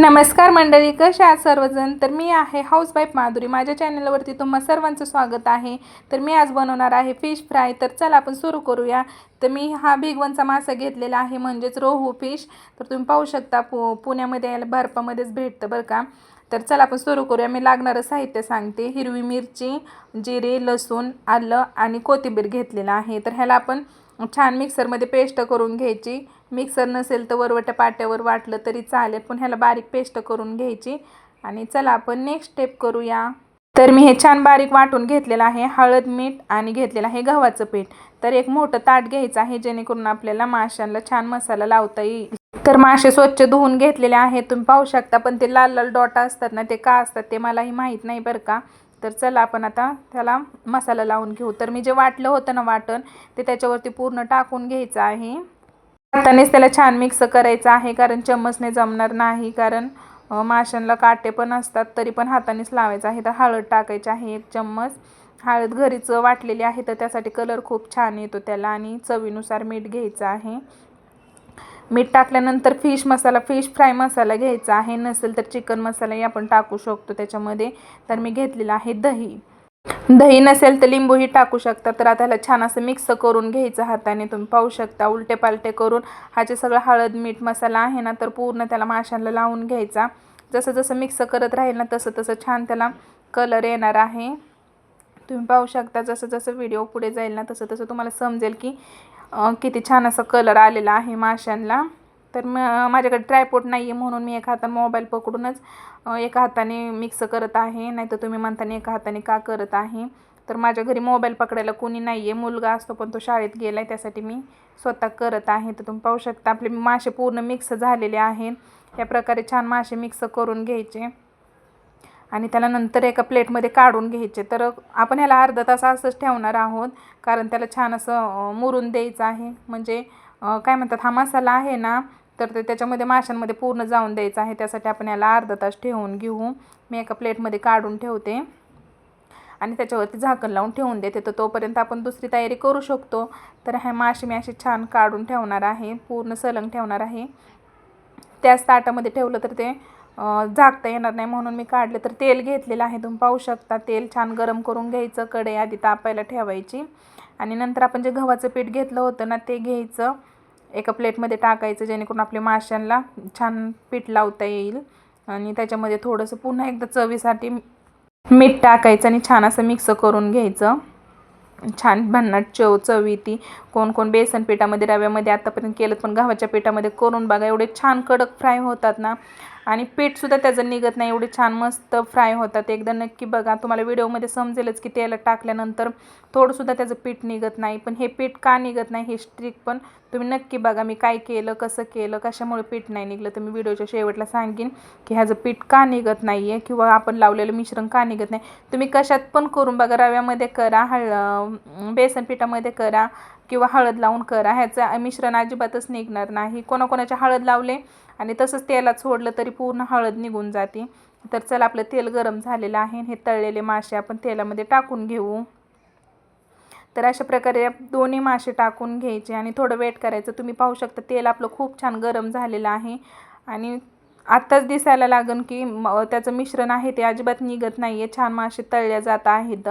नमस्कार मंडळी कशा आहात सर्वजण? तर मी आहे हाऊसवाईफ माधुरी. माझ्या चॅनलवरती तुम्हा सर्वांचं स्वागत आहे. तर मी आज बनवणार आहे फिश फ्राय. तर चला आपण सुरू करूया. तर मी हा भिगवणचा मासा घेतलेला आहे म्हणजेच रोहू फिश. तर तुम्ही पाहू शकता पु पुण्यामध्ये याला बर्फामध्येच भेटतं बरं का. तर चला आपण सुरू करूया. मी लागणारं साहित्य सांगते. हिरवी मिरची जिरे लसूण आलं आणि कोथिंबीर घेतलेलं आहे. तर ह्याला आपण छान मिक्सरमध्ये पेस्ट करून घ्यायची. मिक्सर नसेल तर वरवट्या पाट्यावर वाटलं तरी चालेल पण ह्याला बारीक पेस्ट करून घ्यायची. आणि चला आपण नेक्स्ट स्टेप करूया. तर मी हे छान बारीक वाटून घेतलेलं आहे हळद मीठ आणि घेतलेलं आहे गव्हाचं पीठ. तर एक मोठं ताट घ्यायचं आहे जेणेकरून आपल्याला माशांना छान मसाला लावता येईल. तर मासे स्वच्छ धुवून घेतलेले आहेत. तुम्ही पाहू शकता पण ते लाल लाल डॉट असतात ना ते का असतात ते मलाही माहीत नाही बरं का. तर चला आपण आता त्याला मसाला लावून घेऊ. तर मी जे वाटलं होतं ना वाटण ते त्याच्यावरती पूर्ण टाकून घ्यायचं आहे. हातानेच त्याला छान मिक्स करायचं आहे कारण चम्मचने जमणार नाही कारण माशांना काटे पण असतात तरी पण हातानेच लावायचं आहे. तर हळद टाकायची आहे एक चम्मच. हळद घरीच वाटलेली आहे तर त्यासाठी कलर खूप छान येतो त्याला आणि चवीनुसार मीठ घ्यायचं आहे. मीठ टाकल्यानंतर fish masala fish fry masala घ्यायचा आहे. नसेल तर चिकन मसालाही आपण टाकू शकतो त्याच्यामध्ये. तर मी घेतलेला आहे दही. दही नसेल तर लिंबूही टाकू शकता. तर आता ह्याला छान असं मिक्स करून घ्यायचं हाताने. तुम्ही पाहू शकता उलटे पालटे करून. हा जे सगळं हळद मीठ मसाला आहे ना तर पूर्ण त्याला माशांना लावून घ्यायचा. जसं जसं मिक्स करत राहील ना तसं तसं छान त्याला कलर येणार आहे. तुम्ही पाहू शकता जसं जसं व्हिडिओ पुढे जाईल ना तसं तसं तुम्हाला समजेल की किती छान असा कलर आलेला आहे माशांना तर म माझ्याकडे ट्रायपोट नाही आहे म्हणून मी एका हाताने मोबाईल पकडूनच एका हाताने मिक्स करत आहे. नाही तर तुम्ही म्हणताना एका हाताने का करत आहे? तर माझ्या घरी मोबाईल पकडायला कोणी नाही आहे मुलगा असतो पण तो शाळेत गेला आहे त्यासाठी मी स्वतः करत आहे. तर तुम्ही पाहू शकता आपले मासे पूर्ण मिक्स झालेले आहेत. या प्रकारे छान मासे मिक्स करून घ्यायचे. आणि त्याला नंतर एका प्लेटमध्ये काढून घ्यायचे. तर आपण ह्याला अर्धा तास असंच ठेवणार आहोत कारण त्याला छान असं मुरून द्यायचं आहे. म्हणजे काय म्हणतात हा मसाला आहे ना तर ते त्याच्यामध्ये माशांमध्ये पूर्ण जाऊन द्यायचं आहे. त्यासाठी आपण याला अर्धा तास ठेवून घेऊ. मी एका प्लेटमध्ये काढून ठेवते. आणि त्याच्यावरती झाकण लावून ठेवून देते. तर तोपर्यंत आपण दुसरी तयारी करू शकतो. तर हे मासे मी असे छान काढून ठेवणार आहे. पूर्ण सलंग ठेवणार आहे. त्याच ताटामध्ये ठेवलं तर ते झाकता येणार नाही म्हणून मी काढलं तर तेल घेतलेलं आहे. तुम्ही पाहू शकता तेल छान गरम करून घ्यायचं कढई आधी तापायला ठेवायची. आणि नंतर आपण जे गव्हाचं पीठ घेतलं होतं ना ते घ्यायचं. एका प्लेटमध्ये टाकायचं जेणेकरून आपल्या माशांना छान पीठ लावता येईल. आणि त्याच्यामध्ये थोडंसं पुन्हा एकदा चवीसाठी मीठ टाकायचं आणि छान असं मिक्स करून घ्यायचं. छान भन्नाट चव चवी ती कोण कोण बेसन पिठामध्ये रव्यामध्ये आतापर्यंत केलं पण गव्हाच्या पिठामध्ये करून बघा एवढे छान कडक फ्राय होतात ना. आणि पीठसुद्धा त्याचं निघत नाही. एवढे छान मस्त फ्राय होतात. एकदा नक्की बघा. तुम्हाला व्हिडिओमध्ये समजेलच की तेला टाकल्यानंतर थोडंसुद्धा त्याचं पीठ निघत नाही. पण हे पीठ का निघत नाही हे स्ट्रिक पण तुम्ही नक्की बघा. मी काय केलं कसं केलं कशामुळे पीठ नाही निघलं तर मी व्हिडिओच्या शेवटला सांगेन की ह्याचं पीठ का निघत नाही आहे किंवा आपण लावलेलं मिश्रण का निघत नाही. तुम्ही कशात पण करून बघा. रव्यामध्ये करा हळ बेसन पिठामध्ये करा किंवा हळद लावून करा. ह्याचं मिश्रण अजिबातच निघणार नाही. कोणाकोणाच्या हळद लावले आणि तसंच तेलात सोडलं तरी पूर्ण हळद निघून जाते. तर चला आपलं तेल गरम झालेलं आहे हे तळलेले मासे आपण तेलामध्ये टाकून घेऊ. तर अशा प्रकारे दोन्ही मासे टाकून घ्यायचे आणि थोडं वेट करायचं. तुम्ही पाहू शकता तेल आपलं खूप छान गरम झालेलं आहे. आणि आत्ताच दिसायला लागन की त्याचं मिश्रण आहे ते अजिबात निघत नाही आहे छान मासे तळल्या जात आहेत.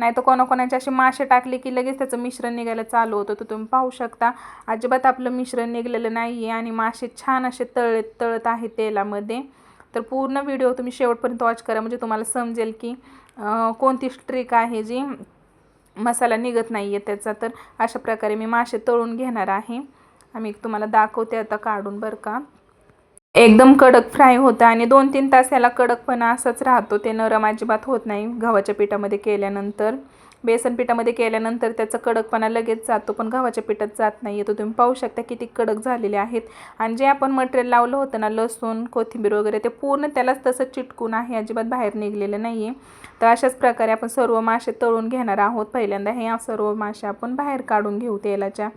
नाही तर कोणाकोणाचे असे मासे टाकले की लगेच त्याचं मिश्रण निघायला चालू होतं. तर तुम्ही पाहू शकता अजिबात आपलं मिश्रण निघलेलं नाही आहे आणि मासे छान असे तळ तळत आहे तेलामध्ये. तर पूर्ण व्हिडिओ तुम्ही शेवटपर्यंत वॉच करा. म्हणजे तुम्हाला समजेल की कोणती ट्रिक आहे जी मसाला निघत नाही आहे त्याचा. तर अशा प्रकारे मी मासे तळून घेणार आहे. आम्ही तुम्हाला दाखवते आता काढून बरं का. एकदम कडक फ्राय होतं आणि दोन तीन तास याला कडकपणा असाच राहतो. ते नरम अजिबात होत नाही गव्हाच्या पिठामध्ये केल्यानंतर. बेसन पिठामध्ये केल्यानंतर त्याचा कडकपणा लगेच जातो पण गव्हाच्या पिठात जात नाही तर तुम्ही पाहू शकता किती कडक झालेले आहेत. आणि जे आपण मटेरियल लावलं होतं ना लसूण कोथिंबीर वगैरे ते पूर्ण त्यालाच तसं चिटकून आहे अजिबात बाहेर निघलेलं नाही आहे तर अशाच प्रकारे आपण सर्व मासे तळून घेणार आहोत. पहिल्यांदा हे सर्व मासे आपण बाहेर काढून घेऊ तेलाच्या.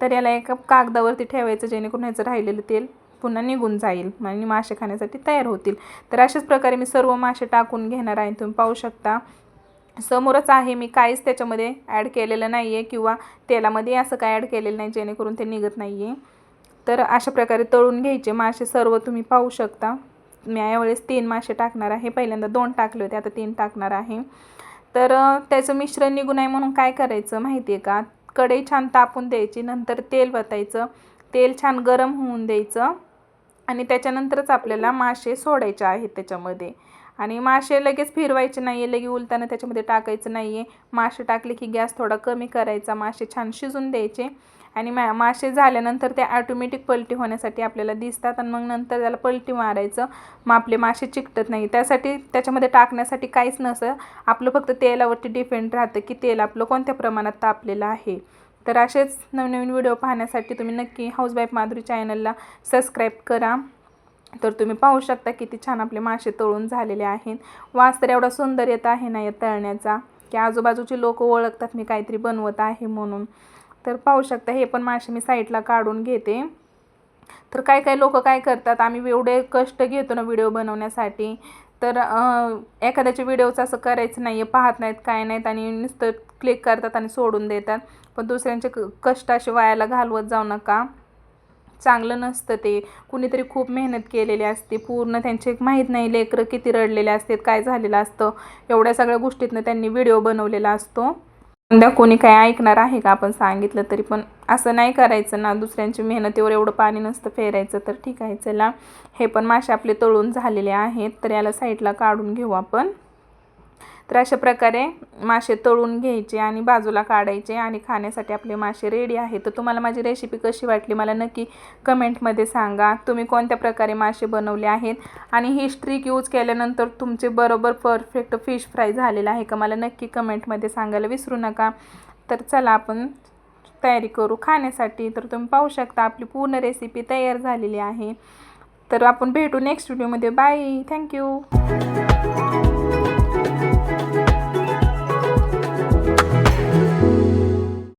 तर याला एका कागदावरती ठेवायचं जेणेकरून ह्याचं राहिलेलं तेल पुन्हा निघून जाईल. आणि मासे खाण्यासाठी तयार होतील. तर अशाच प्रकारे मी सर्व मासे टाकून घेणार आहे. तुम्ही पाहू शकता समोरच आहे. मी काहीच त्याच्यामध्ये ॲड केलेलं नाही आहे किंवा तेलामध्ये असं काय ॲड केलेलं नाही जेणेकरून ते निघत नाही आहे तर अशा प्रकारे तळून घ्यायचे मासे सर्व तुम्ही पाहू शकता. मी यावेळेस तीन मासे टाकणार आहे. पहिल्यांदा दोन टाकले होते. आता तीन टाकणार आहे. तर त्याचं मिश्रण निघू नये म्हणून काय करायचं माहिती आहे का? कढई छान तापून द्यायची. नंतर तेल वतायचं. तेल छान गरम होऊन द्यायचं. आणि त्याच्यानंतरच आपल्याला मासे सोडायचे आहेत त्याच्यामध्ये. आणि मासे लगेच फिरवायचे नाही आहे लगे उलताना त्याच्यामध्ये टाकायचं नाही आहे मासे टाकले की गॅस थोडा कमी करायचा मासे छान शिजून द्यायचे. आणि मा मासे झाल्यानंतर ते ॲटोमॅटिक पलटी होण्यासाठी आपल्याला दिसतात आणि मग नंतर त्याला पलटी मारायचं. मग आपले मासे चिकटत नाही. त्यासाठी त्याच्यामध्ये टाकण्यासाठी काहीच नसतं. आपलं फक्त तेलावरती डिपेंड राहतं की तेल आपलं कोणत्या प्रमाणात तापलेलं आहे. तर असेच नवनवीन व्हिडिओ पाहण्यासाठी तुम्ही नक्की हाऊसवाईफ माधुरी चॅनलला सबस्क्राईब करा. तर तुम्ही पाहू शकता किती छान आपले मासे तळून झालेले आहेत. वास तर एवढा सुंदर येत आहे ना या तळण्याचा की आजूबाजूचे लोक ओळखतात मी काहीतरी बनवत आहे म्हणून. तर पाहू शकता हे पण मासे मी साईडला काढून घेते. तर काय काय लोक काय करतात आम्ही एवढे कष्ट घेतो ना व्हिडिओ बनवण्यासाठी. तर एखाद्याच्या व्हिडिओचं असं करायचं नाही आहे पाहत नाहीत काय नाहीत आणि नुसतं क्लिक करतात आणि सोडून देतात. पण दुसऱ्यांचे क कष्ट असे वायाला घालवत जाऊ नका. चांगलं नसतं ते. कुणीतरी खूप मेहनत केलेली असते. पूर्ण त्यांचे माहीत नाही लेकरं किती रडलेले असतात काय झालेलं असतं. एवढ्या सगळ्या गोष्टीतनं त्यांनी व्हिडिओ बनवलेला असतो. सध्या कोणी काय ऐकणार आहे का? आपण सांगितलं तरी पण असं नाही करायचं ना. दुसऱ्यांची मेहनतीवर एवढं पाणी नसतं फेरायचं. तर ठीक आहे चला. हे पण मासे आपले तळून झालेले आहेत. तर याला साईडला काढून घेऊ आपण. तर अशा प्रकारे मासे तळून घ्यायचे आणि बाजूला काढायचे आणि खाण्यासाठी आपले मासे रेडी आहे तर तुम्हाला माझी रेसिपी कशी वाटली मला नक्की कमेंटमध्ये सांगा. तुम्ही कोणत्या प्रकारे मासे बनवले आहेत आणि ही स्ट्रिक यूज केल्यानंतर तुमचे बरोबर परफेक्ट फिश फ्राय झालेलं आहे का मला नक्की कमेंटमध्ये सांगायला विसरू नका. तर चला आपण तयारी करू. खाण्यासाठी तर तुम्ही पाहू शकता आपली पूर्ण रेसिपी तयार झालेली आहे. तर आपण भेटू नेक्स्ट व्हिडिओमध्ये बाय थँक्यू